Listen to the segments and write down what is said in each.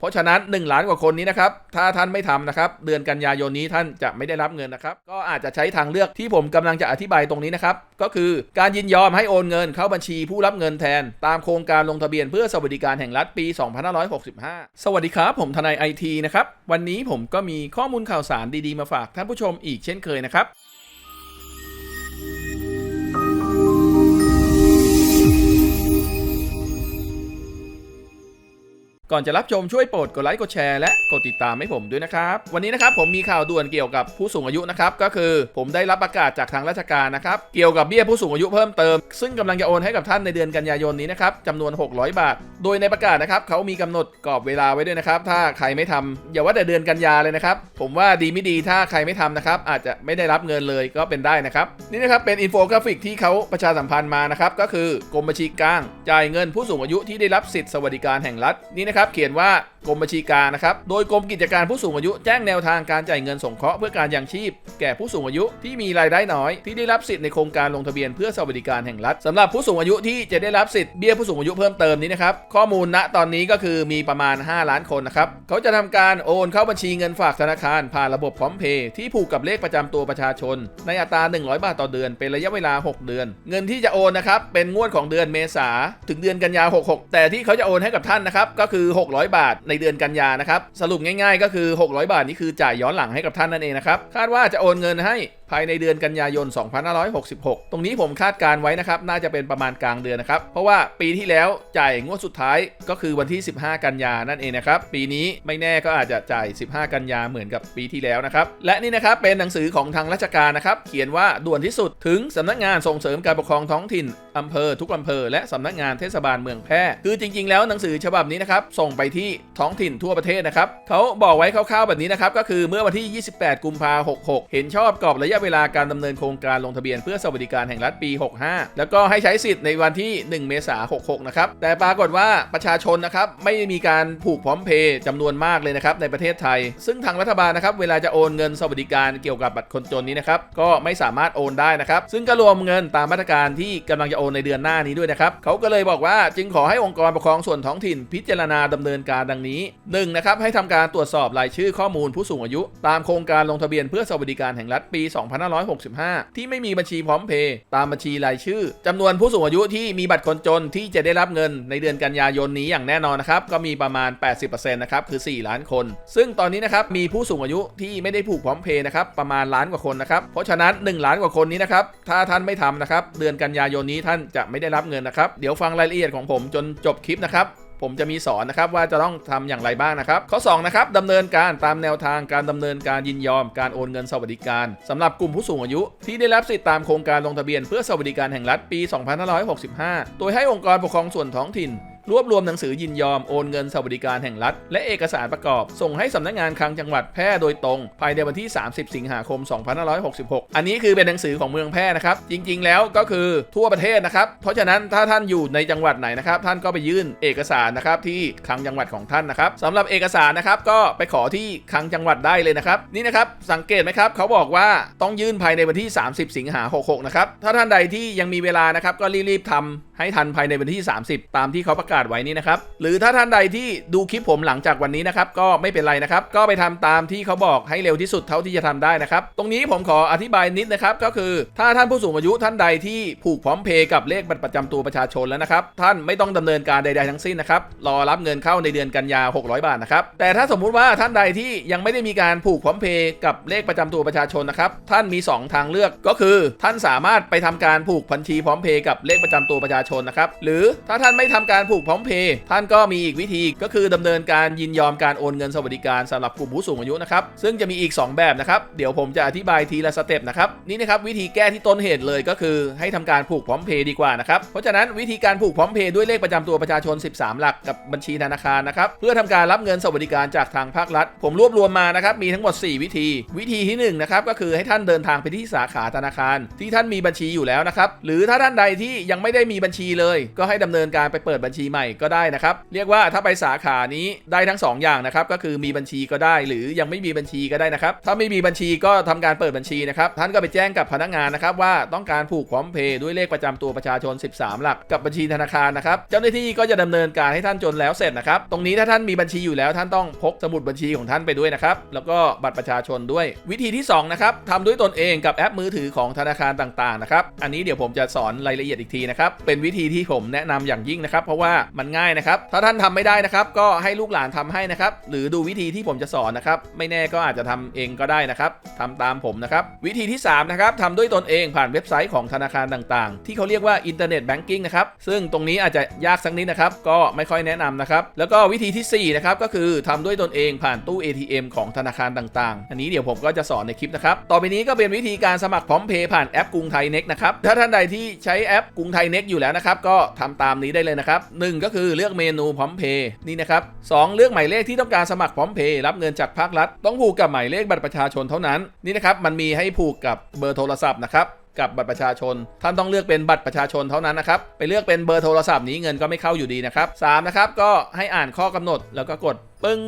เพราะฉะนั้น 1 ล้านกว่าคนนี้นะครับ ถ้าท่านไม่ทำนะครับ เดือนกันยายนนี้ท่านจะไม่ได้รับเงินนะครับ ก็อาจจะใช้ทางเลือกที่ผมกำลังจะอธิบายตรงนี้นะครับ ก็คือการยินยอมให้โอนเงินเข้าบัญชีผู้รับเงินแทน ตามโครงการลงทะเบียนเพื่อสวัสดิการแห่งรัฐปี 2565 สวัสดีครับ ผมทนายไอทีนะครับ วันนี้ผมก็มีข้อมูลข่าวสารดีๆมาฝากท่านผู้ชมอีกเช่นเคยนะครับ ก่อนจะรับชมช่วยโปรดกดไลค์กดแชร์และกดติดตามให้ผมด้วยนะครับ วันนี้นะครับผมมีข่าวด่วนเกี่ยวกับผู้สูงอายุนะครับก็คือผมได้รับประกาศจากทางราชการนะครับเกี่ยวกับเบี้ยผู้สูงอายุเพิ่มเติม ซึ่งกำลังจะโอนให้กับท่านในเดือนกันยายนนี้นะครับจำนวน 600 บาท โดยในประกาศนะครับเขามีกำหนดกรอบเวลาไว้ด้วยนะครับ ถ้าใครไม่ทำอย่าว่าแต่เดือนกันยาเลยนะครับผมว่าดีไม่ดีถ้าใครไม่ทำนะครับอาจจะไม่ได้รับเงินเลยก็เป็นได้นะครับนี่นะครับเป็นอินโฟกราฟิกที่เขาประชาสัมพันธ์มานะครับก็คือกรมบัญชีกลางจ่ายเงินผู้สูงอายุที่ได้รับสิทธิสวัสดิการแห่งรัฐนี่นะครับเขียนว่ากรมบัญชีกลางนะครับ โดยกรมกิจการผู้สูงอายุแจ้งแนวทางการจ่ายเงินสงเคราะห์เพื่อการยังชีพ แก่ผู้สูงอายุที่มีรายได้น้อย ที่ได้รับสิทธิ์ในโครงการลงทะเบียนเพื่อสวัสดิการแห่งรัฐสำหรับผู้สูงอายุที่จะได้รับสิทธิ์เบี้ยผู้สูงอายุเพิ่มเติมนี้นะครับข้อมูลณตอนนี้ก็คือมีประมาณ 5 ล้านคนนะครับเขาจะทำการโอนเข้าบัญชีเงินฝากธนาคารผ่านระบบพร้อมเพย์ที่ผูกกับเลขประจำตัวประชาชน ในอัตรา 100 บาทต่อเดือน เป็นระยะเวลา 6 เดือน เงินที่จะโอนนะครับเป็นงวดของเดือนเมษาถึงเดือนกันยา66 แต่ที่เขาจะโอนให้กับท่านนะครับก็คือ600 บาทในเดือนกันยานะครับ สรุปง่ายๆ ก็คือ 600 บาทนี่คือจ่ายย้อนหลังให้กับท่านนั่นเองนะครับ คาดว่าจะโอนเงินให้ ภายในเดือนกันยายน 2566 ตรงนี้ผมคาดการไว้นะครับ น่าจะเป็นประมาณกลางเดือนนะครับ เพราะว่าปีที่แล้วจ่ายงวดสุดท้ายก็คือวันที่ 15 กันยานั่นเองนะครับ ปีนี้ไม่แน่ก็อาจจะจ่าย 15 กันยาเหมือนกับปีที่แล้วนะครับ และนี่นะครับเป็นหนังสือของทางราชการนะครับ เขียนว่าด่วนที่สุดถึงสำนักงานส่งเสริมการปกครองท้องถิ่นอำเภอทุกอำเภอและสำนักงานเทศบาลเมืองแพร่ คือจริง ๆ แล้วหนังสือฉบับนี้นะครับส่งไปที่ท้องถิ่นทั่วประเทศนะครับเขาบอกไว้คร่าวๆแบบนี้นะครับก็คือเมื่อวันที่ 28 กุมภาพันธ์ 66 เห็นชอบกรอบระยะเวลาการดำเนินโครงการลงทะเบียนเพื่อสวัสดิการแห่งรัฐปี 65 แล้วก็ให้ใช้สิทธิ์ในวันที่ 1 เมษายน 66 นะครับ แต่ปรากฏว่าประชาชนนะครับไม่มีการผูกพร้อมเพย์จำนวนมากเลยนะครับในประเทศไทย ซึ่งทางรัฐบาลนะครับเวลาจะโอนเงินสวัสดิการเกี่ยวกับบัตรคนจนนี้นะครับก็ไม่สามารถโอนได้นะครับซึ่งก็รวมเงินตามมาตรการที่กำลังจะโอนในเดือนหน้านี้ด้วยนะครับเขาก็เลยบอกว่าจึงขอให้องค์กรปกครองส่วนท้องถิ่นพิจารณาดำเนินการดังนี้1นะครับให้ทำการตรวจสอบรายชื่อข้อมูลผู้สูงอายุ ตามโครงการลงทะเบียนเพื่อสวัสดิการแห่งรัฐปี 2 2565 ที่ไม่มีบัญชีพร้อมเพย์ตามบัญชีรายชื่อจำนวนผู้สูงอายุที่มีบัตรคนจนที่จะได้รับเงินในเดือนกันยายนนี้อย่างแน่นอนนะครับก็มีประมาณ 80%นะครับคือ 4 ล้านคน ซึ่งตอนนี้นะครับมีผู้สูงอายุที่ไม่ได้ผูกพร้อมเพย์นะครับประมาณล้านกว่าคนนะครับเพราะฉะนั้น 1 ล้านกว่าคนนี้นะครับถ้าท่านไม่ทำนะครับเดือนกันยายนนี้ท่านจะไม่ได้รับเงินนะครับเดี๋ยวฟังรายละเอียดของผมจนจบคลิปนะครับ ผมจะมีสอนนะครับว่าจะต้องทำอย่างไรบ้างนะครับ ข้อ2นะครับดำเนินการตามแนวทางการดำเนินการยินยอมการโอนเงินสวัสดิการสำหรับกลุ่มผู้สูงอายุ ที่ได้รับสิทธิตามโครงการลงทะเบียนเพื่อสวัสดิการแห่งรัฐปี 2565 โดยให้องค์กรปกครองส่วนท้องถิ่น รวบรวมหนังสือยินยอมโอนเงินสวัสดิการแห่งรัฐ และเอกสารประกอบ ส่งให้สำนักงานคลังจังหวัดแพร่โดยตรง ภายในวันที่ 30 สิงหาคม 2566 อันนี้คือเป็นหนังสือของเมืองแพร่นะครับ จริง ๆ แล้วก็คือทั่วประเทศนะครับ เพราะฉะนั้นถ้าท่านอยู่ในจังหวัดไหนนะครับ ท่านก็ไปยื่นเอกสารนะครับที่คลังจังหวัดของท่านนะครับสำหรับเอกสารนะครับก็ไปขอที่คลังจังหวัดได้เลยนะครับ นี่นะครับสังเกตไหมครับเขาบอกว่าต้องยื่นภายในวันที่ 30 สิงหา66นะครับถ้าท่านใดที่ยังมีเวลานะครับก็รีบๆทำให้ทันภายในวันที่ 30 ตามที่เขาประกาศไว้นี่นะครับ หรือถ้าท่านใดที่ดูคลิปผมหลังจากวันนี้นะครับ ก็ไม่เป็นไรนะครับ ก็ไปทำตามที่เขาบอกให้เร็วที่สุดเท่าที่จะทำได้นะครับ ตรงนี้ผมขออธิบายนิดนะครับ ก็คือถ้าท่านผู้สูงอายุท่านใดที่ผูกพร้อมเพย์กับเลขบัตรประจำตัวประชาชนแล้วนะครับ ท่านไม่ต้องดำเนินการใด ๆทั้งสิ้นนะครับ รอรับเงินเข้าในเดือนกันยา 600 บาทนะครับ แต่ถ้าสมมุติว่าท่านใดที่ยังไม่ได้มีการผูกพร้อมเพย์กับเลขประจำตัวประชาชนนะครับ ท่านมี 2 ทางเลือกก็คือ ท่านสามารถไปทำการผูกบัญชีพร้อมเพย์กับเลขประจำตัวประชาชนนะครับ หรือถ้าท่านไม่ทำการผูกร้อมเพย์ท่านก็มีอีกวิธีก็คือดำเนินการยินยอมการโอนเงินสวัสดิการสำหรับกลุ่มผู้สูงอายุนะครับซึ่งจะมีอีก 2 แบบนะครับเดี๋ยวผมจะอธิบายทีละสเต็ปนะครับนี่นะครับวิธีแก้ที่ต้นเหตุเลยก็คือ ให้ทำการผูกพร้อมเพย์ดีกว่านะครับเพราะฉะนั้นวิธีการผูกพร้อมเพย์ด้วยเลขประจำตัวประชาชน 13 หลักกับบัญชีธนาคารนะครับเพื่อทำการรับเงินสวัสดิการจากทางภาครัฐ ผมรวบรวมมานะครับมีทั้งหมด 4 วิธี วิธีที่1นะครับก็คือให้ท่านเดินทางไปที่สาขาธนาคาร ที่ท่านมีบัญชีอยู่แล้วนะครับหรือถ้าท่านใดที่ยังไม่ได้มีบัญชีเลย ก็ให้ดำเนินการไปเปิดบัญชีใหม่ก็ได้นะครับ เรียกว่าถ้าไปสาขานี้ได้ทั้ง 2 อย่างนะครับ ก็คือมีบัญชีก็ได้ หรือยังไม่มีบัญชีก็ได้นะครับ ถ้าไม่มีบัญชีก็ทำการเปิดบัญชีนะครับ ท่านก็ไปแจ้งกับพนักงานนะครับว่าต้องการผูกพร้อมเพย์ด้วยเลขประจำตัวประชาชน 13 หลักกับบัญชีธนาคารนะครับ เจ้าหน้าที่ก็จะดำเนินการให้ท่านจนแล้วเสร็จนะครับ ตรงนี้ถ้าท่านมีบัญชีอยู่แล้วท่านต้องพกสมุดบัญชีของท่านไปด้วยนะครับ แล้วก็บัตรประชาชนด้วย วิธีที่สองนะครับทำด้วยตนเองกับแอปมือถือของธนาคารต่างๆนะครับ อันนี้เดี๋ยวผมจะสอนรายละเอียดอีกทีนะครับ เป็นวิธีที่ผมแนะนำอย่างยิ่งนะครับ เพราะว่ามันง่ายนะครับ ถ้าท่านทำไม่ได้นะครับ ก็ให้ลูกหลานทำให้นะครับ หรือดูวิธีที่ผมจะสอนนะครับ ไม่แน่ก็อาจจะทำเองก็ได้นะครับทำตามผมนะครับ วิธีที่3นะครับทำด้วยตนเองผ่านเว็บไซต์ของธนาคารต่างๆ ที่เขาเรียกว่าอินเทอร์เน็ตแบงกิ้งนะครับ ซึ่งตรงนี้อาจจะยากสักนิดนะครับ ก็ไม่ค่อยแนะนำนะครับ แล้วก็วิธีทีสี่4นะครับก็คือทำด้วยตนเองผ่านตู้ ATM ของธนาคารต่างๆ อันนี้เดี๋ยวผมก็จะสอนในคลิปนะครับ ต่อไปนี้ก็เป็นวิธีการสมัครพร้อมเพย์ผ่านแอปกรุงไทยเน็กนะครับ ถ้าท่านใดที่ใช้แอปกรุงไทยเน็กอยู่แล้วนะครับ ก็ทำตามนี้ได้เลยนะครับหนึ่งก็คือเลือกเมนูพร้อมเพย์นี่นะครับสองเลือกหมายเลขที่ต้องการสมัครพร้อมเพย์รับเงินจากภาครัฐ ต้องผูกกับหมายเลขบัตรประชาชนเท่านั้นนี่นะครับมันมีให้ผูกกับเบอร์โทรศัพท์นะครับกับบัตรประชาชน ท่านต้องเลือกเป็นบัตรประชาชนเท่านั้นนะครับ ไปเลือกเป็นเบอร์โทรศัพท์นี้เงินก็ไม่เข้าอยู่ดีนะครับ3นะครับก็ให้อ่านข้อกำหนดแล้วก็กด ปึ้ง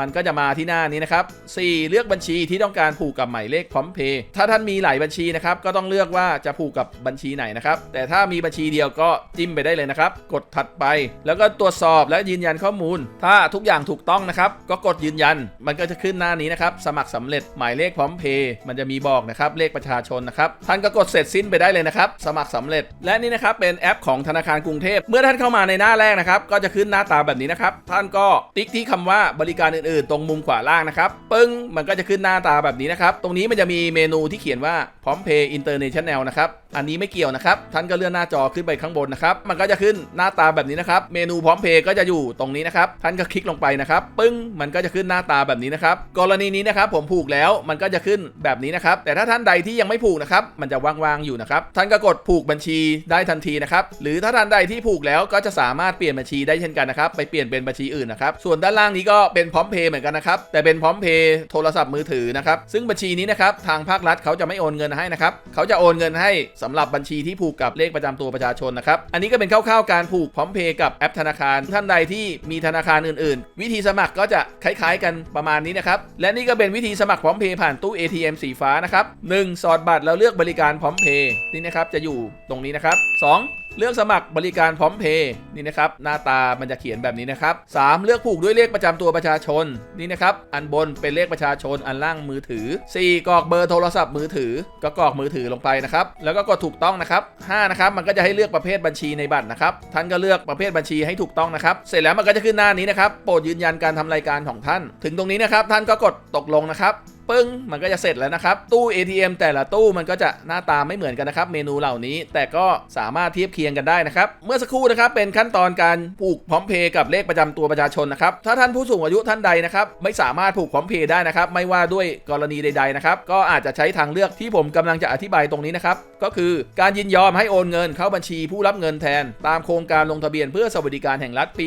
มันก็จะมาที่หน้านี้นะครับ 4 เลือกบัญชีที่ต้องการผูกกับหมายเลขพร้อมเพย์ถ้าท่านมีหลายบัญชีนะครับ ก็ต้องเลือกว่าจะผูกกับบัญชีไหนนะครับ แต่ถ้ามีบัญชีเดียวก็จิ้มไปได้เลยนะครับ กดถัดไป แล้วก็ตรวจสอบและยืนยันข้อมูล ถ้าทุกอย่างถูกต้องนะครับ ก็กดยืนยัน มันก็จะขึ้นหน้านี้นะครับ สมัครสำเร็จหมายเลขพร้อมเพย์มันจะมีบอกนะครับเลขประชาชนนะครับ ท่านก็กดเสร็จสิ้นไปได้เลยนะครับ สมัครสำเร็จ และนี่นะครับเป็นแอปของธนาคารกรุงเทพ เมื่อท่านเข้ามาในหน้าแรกนะครับ ก็จะขึ้นหน้าตาแบบนี้นะครับ ท่านก็ติ๊กที่คำว่าบริการอื่นๆ ตรงมุมขวาล่างนะครับปึ้งมันก็จะขึ้นหน้าตาแบบนี้นะครับ ตรงนี้มันจะมีเมนูที่เขียนว่าพร้อมเพย์อินเตอร์เนชั่นแนลนะครับอันนี้ไม่เกี่ยวนะครับ ท่านก็เลื่อนหน้าจอขึ้นไปข้างบนนะครับ มันก็จะขึ้นหน้าตาแบบนี้นะครับ เมนูพร้อมเพย์ก็จะอยู่ตรงนี้นะครับ ท่านก็คลิกลงไปนะครับ ปึ้ง มันก็จะขึ้นหน้าตาแบบนี้นะครับ กรณีนี้นะครับผมผูกแล้ว มันก็จะขึ้นแบบนี้นะครับ แต่ถ้าท่านใดที่ยังไม่ผูกนะครับ มันจะว่างๆอยู่นะครับ ท่านก็กดผูกบัญชีได้ทันทีนะครับ หรือถ้าท่านใดที่ผูกแล้วก็จะสามารถเปลี่ยนบัญชีได้เช่นกันนะครับ ไปเปลี่ยนเป็นบัญชีอื่นนะครับ ส่วนด้านล่างนี้ก็เป็นพร้อมเพย์เหมือนกันนะครับ แต่เป็นพร้อมเพย์โทรศัพท์มือถือนะครับ ซึ่งบัญชีนี้นะครับ ทางภาครัฐเขาจะไม่โอนเงินให้นะครับ เขาจะโอนเงินให้สำหรับบัญชีที่ผูกกับเลขประจำตัวประชาชนนะครับ อันนี้ก็เป็นคร่าวๆการผูกพร้อมเพย์กับแอปธนาคาร ท่านใดที่มีธนาคารอื่นๆ วิธีสมัครก็จะคล้ายๆกันประมาณนี้นะครับ และนี่ก็เป็นวิธีสมัครพร้อมเพย์ผ่านตู้ ATM สีฟ้านะครับหนึ่งสอดบัตรแล้วเลือกบริการพร้อมเพย์นี่นะครับจะอยู่ตรงนี้นะครับสอง เลือกสมัครบริการพร้อมเพย์นี่นะครับหน้าตามันจะเขียนแบบนี้นะครับ 3. เลือกผูกด้วยเลขประจำตัวประชาชนนี่นะครับอันบนเป็นเลขประชาชนอันล่างมือถือ 4. กรอกเบอร์โทรศัพท์มือถือ ก็กรอกมือถือลงไปนะครับแล้วก็กดถูกต้องนะครับ 5. นะครับมันก็จะให้เลือกประเภทบัญชีในบัตรนะครับท่านก็เลือกประเภทบัญชีให้ถูกต้องนะครับเสร็จแล้วมันก็จะขึ้นหน้านี้นะครับโปรดยืนยันการทำรายการของท่าน ถึงตรงนี้นะครับท่านก็กดตกลงนะครับ ปึ้งมันก็จะเสร็จแล้วนะครับ ตู้ ATM แต่ละตู้มันก็จะหน้าตาไม่เหมือนกันนะครับ เมนูเหล่านี้แต่ก็สามารถเทียบเคียงกันได้นะครับ เมื่อสักครู่นะครับเป็นขั้นตอนการผูกพร้อมเพย์กับเลขประจำตัวประชาชนนะครับ ถ้าท่านผู้สูงอายุท่านใดนะครับไม่สามารถผูกพร้อมเพย์ได้นะครับ ไม่ว่าด้วยกรณีใด ๆนะครับ ก็อาจจะใช้ทางเลือกที่ผมกำลังจะอธิบายตรงนี้นะครับก็คือการยินยอมให้โอนเงินเข้าบัญชีผู้รับเงินแทน ตามโครงการลงทะเบียนเพื่อสวัสดิการแห่งรัฐปี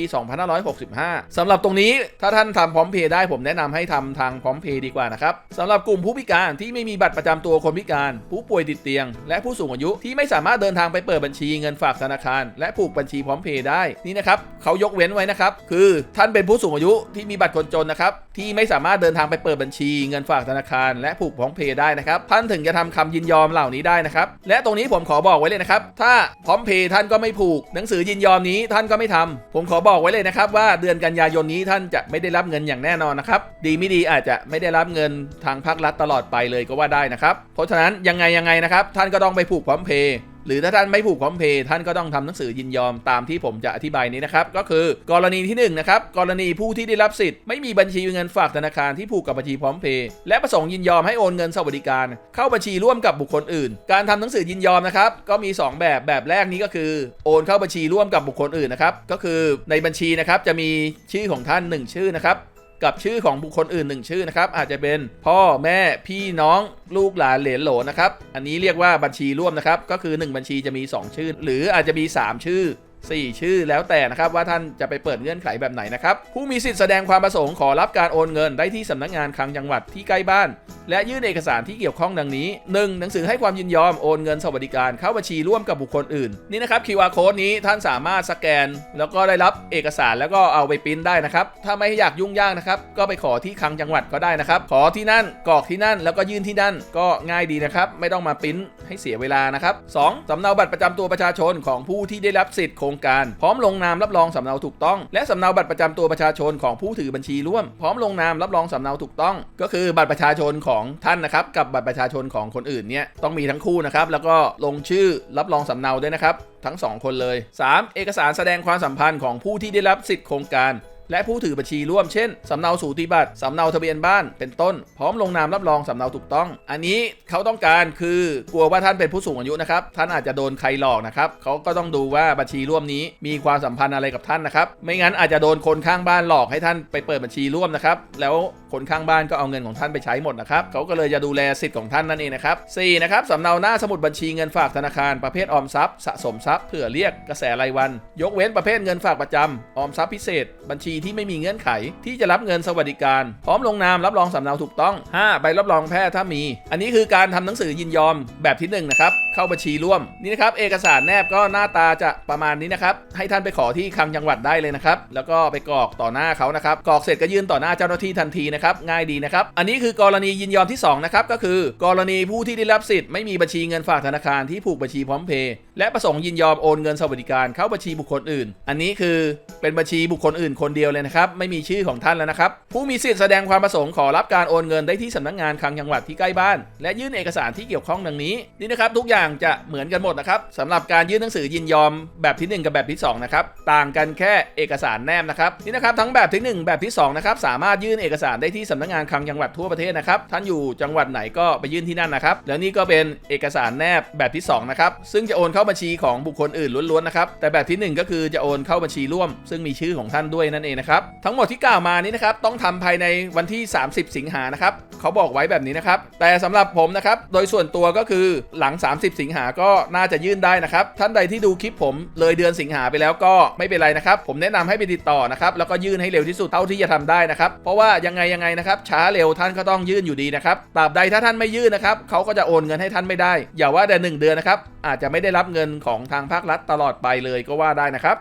2565สำหรับตรงนี้ถ้าท่านทำพร้อมเพย์ได้ผมแนะนำให้ทำทางพร้อมเพย์ดีกว่านะครับสำหรับกลุ่มผู้พิการที่ไม่มีบัตรประจำตัวคนพิการ ผู้ป่วยติดเตียง และผู้สูงอายุที่ไม่สามารถเดินทางไปเปิดบัญชีเงินฝากธนาคาร และผูกบัญชีพร้อมเพย์ได้นี่นะครับเขายกเว้นไว้นะครับ คือท่านเป็นผู้สูงอายุที่มีบัตรคนจนนะครับที่ไม่สามารถเดินทางไปเปิดบัญชี เงินฝากธนาคาร และผูกพร้อมเพย์ได้นะครับท่านถึงจะทำคำยินยอมเหล่านี้ได้นะครับและตรงนี้ผมขอบอกไว้เลยนะครับถ้าพร้อมเพย์ท่านก็ไม่ผูก หนังสือยินยอมนี้ท่านก็ไม่ทำผมขอบอกไว้เลยนะครับว่าเดือนกันยายนนี้ท่านจะไม่ได้รับเงินอย่างแน่นอนนะครับดีไม่ดีอาจจะไม่ได้รับเงินทางภาครัฐตลอดไปเลยก็ว่าได้นะครับ เพราะฉะนั้นยังไงยังไงนะครับ ท่านก็ต้องไปผูกพร้อมเพย์หรือถ้าท่านไม่ผูกพร้อมเพย์ท่านก็ต้องทำหนังสือยินยอมตามที่ผมจะอธิบายนี้นะครับ ก็คือกรณีที่1นงนะครับ กรณีผู้ที่ได้รับสิทธิ์ไม่มีบัญชีเงินฝากธนาคารที่ผูกกับบัญชีพร้อมเพย์และประสงค์ยินยอมให้โอนเงินสวัสดิการ เข้าบัญชีร่วมกับบุคคลอื่น การทำหนังสือยินยอมนะครับ ก็มี 2 แบบแบบแรกนี้ก็คือ โอนเข้าบัญชีร่วมกับบุคคลอื่นนะครับก็คือในบัญชีนะครับจะมีชื่อของท่าน 1 ชื่อนะครับ กับชื่อของบุคคลอื่นหนึ่งชื่อนะครับอาจจะเป็นพ่อแม่พี่น้องลูกหลานเหลนโหลนะครับอันนี้เรียกว่าบัญชีร่วมนะครับก็คือ 1 บัญชีจะมี 2 ชื่อ หรืออาจจะมี 3 ชื่อ 4 ชื่อแล้วแต่นะครับว่าท่านจะไปเปิดเงื่อนไขแบบไหนนะครับ ผู้มีสิทธิ์แสดงความประสงค์ขอรับการโอนเงินได้ที่สำนักงานคลังจังหวัดที่ใกล้บ้าน และยื่นเอกสารที่เกี่ยวข้องดังนี้ 1. หนังสือให้ความยินยอมโอนเงินสวัสดิการเข้าบัญชีร่วมกับบุคคลอื่นนี่นะครับ QR code นี้ท่านสามารถสแกน แล้วก็ได้รับเอกสารแล้วก็เอาไปปริ้นได้นะครับถ้าไม่อยากยุ่งยากนะครับก็ไปขอที่คลังจังหวัดก็ได้นะครับขอที่นั่นกรอกที่นั่น แล้วก็ยื่นที่นั่นก็ง่ายดีนะครับไม่ต้องมาปริ้นให้เสียเวลานะครับ 2. สำเนาบัตรประจำตัวประชาชนของผู้ที่ได้รับสิทธิ์โครงการ พร้อมลงนามรับรองสำเนาถูกต้อง และสำเนาบัตรประจำตัวประชาชนของผู้ถือบัญชีร่วม พร้อมลงนามรับรองสำเนาถูกต้อง ก็คือบัตรประชาชนของท่านนะครับกับบัตรประชาชนของคนอื่นเนี่ยต้องมีทั้งคู่นะครับแล้วก็ลงชื่อรับรองสำเนาด้วยนะครับทั้งสองคนเลย 3. เอกสารแสดงความสัมพันธ์ของผู้ที่ได้รับสิทธิโครงการ และผู้ถือบัญชีร่วมเช่น สำเนาสูติบัตร สำเนาทะเบียนบ้าน เป็นต้น พร้อมลงนามรับรองสำเนาถูกต้อง อันนี้เขาต้องการคือกลัวว่าท่านเป็นผู้สูงอายุนะครับ ท่านอาจจะโดนใครหลอกนะครับ เขาก็ต้องดูว่าบัญชีร่วมนี้มีความสัมพันธ์อะไรกับท่านนะครับ ไม่งั้นอาจจะโดนคนข้างบ้านหลอกให้ท่านไปเปิดบัญชีร่วมนะครับ แล้วคนข้างบ้านก็เอาเงินของท่านไปใช้หมดนะครับ เขาก็เลยจะดูแลสิทธิ์ของท่านนั่นเองนะครับ 4. นะครับสำเนาหน้าสมุดบัญชีเงินฝากธนาคารประเภทออมทรัพย์สะสมทรัพย์เผื่อเรียกกระแสรายวัน ยกเว้นประเภทเงินฝากประจำออมทรัพย์พิเศษ บัญชีที่ไม่มีเงื่อนไข ที่จะรับเงินสวัสดิการ พร้อมลงนามรับรองสำเนาถูกต้อง 5. ใบรับรองแพทย์ถ้ามี อันนี้คือการทำหนังสือยินยอมแบบที่1นะครับเข้าบัญชีร่วมนี่นะครับเอกสารแนบก็หน้าตาจะประมาณนี้นะครับให้ท่านไปขอที่คลังจังหวัดได้เลยนะครับแล้วก็ไปกรอกต่อหน้าเขานะครับกรอกเสร็จก็ยื่นต่อหน้าเจ้าหน้าที่ทันทีนะครับง่ายดีนะครับอันนี้คือกรณียินยอมที่2นะครับก็คือ กรณีผู้ที่ได้รับสิทธิ์ไม่มีบัญชีเงินฝากธนาคารที่ผูกบัญชีพร้อมเพย์และประสงค์ยินยอมโอนเงินสวัสดิการเข้าบัญชีบุคคลอื่น อันนี้คือเป็นบัญชีบุคคลอื่นคนเดียวเลยนะครับ ไม่มีชื่อของท่านแล้วนะครับ ผู้มีสิทธิ์แสดงความประสงค์ขอรับการโอนเงินได้ที่สำนักงานคลังจังหวัดที่ใกล้บ้าน และยื่นเอกสารที่เกี่ยวข้องดังนี้ นี่นะครับทุกอย่างจะเหมือนกันหมดนะครับสำหรับการยื่นหนังสือยินยอมแบบที่ 1 กับแบบที่2นะครับ ต่างกันแค่เอกสารแนบนะครับ นี่นะครับทั้งแบบที่ 1 แบบที่2นะครับสามารถยื่นเอกสารได้ที่สำนักงานคลังจังหวัดทั่วประเทศนะครับ ท่านอยู่จังหวัดไหนก็ไปยื่นที่นั่นนะครับ แล้วนี่ก็เป็นเอกสารแนบแบบที่2นะครับ ซึ่งจะโอนเข้าข้าบัญชีของบุคคลอื่นล้วนๆนะครับ แต่แบบทีหนึ่1 ก็คือจะโอนเข้าบัญชีร่วม ซึ่งมีชื่อของท่านด้วยนั่นเองนะครับทั้งหมดที่กล่าวมานี้นะครับต้องทำภายในวันที่ 30 สิงหานะครับเขาบอกไว้แบบนี้นะครับแต่สำหรับผมนะครับโดยส่วนตัวก็คือหลัง 30 สิงหาก็น่าจะยื่นได้นะครับท่านใดที่ดูคลิปผมเลยเดือนสิงหาไปแล้วก็ไม่เป็นไรนะครับผมแนะนำให้ไปติดต่อนะครับแล้วก็ยื่นให้เร็วที่สุดเท่าที่จะทำได้นะครับเพราะว่ายังไงยังไงนะครับช้าเร็วท่านก็ต้องยื่นอยู่ดีนะครับตราบใดถ้าท่านไม่ยื่นนะครับเขาก็จะโอนเงินให้ท่านไม่ได้ อย่าว่าแต่หนึ่งเดือนนะครับอาจจะไม่ได้รับเงินของทางภาครัฐตลอดไปเลยก็ว่าได้นะครับ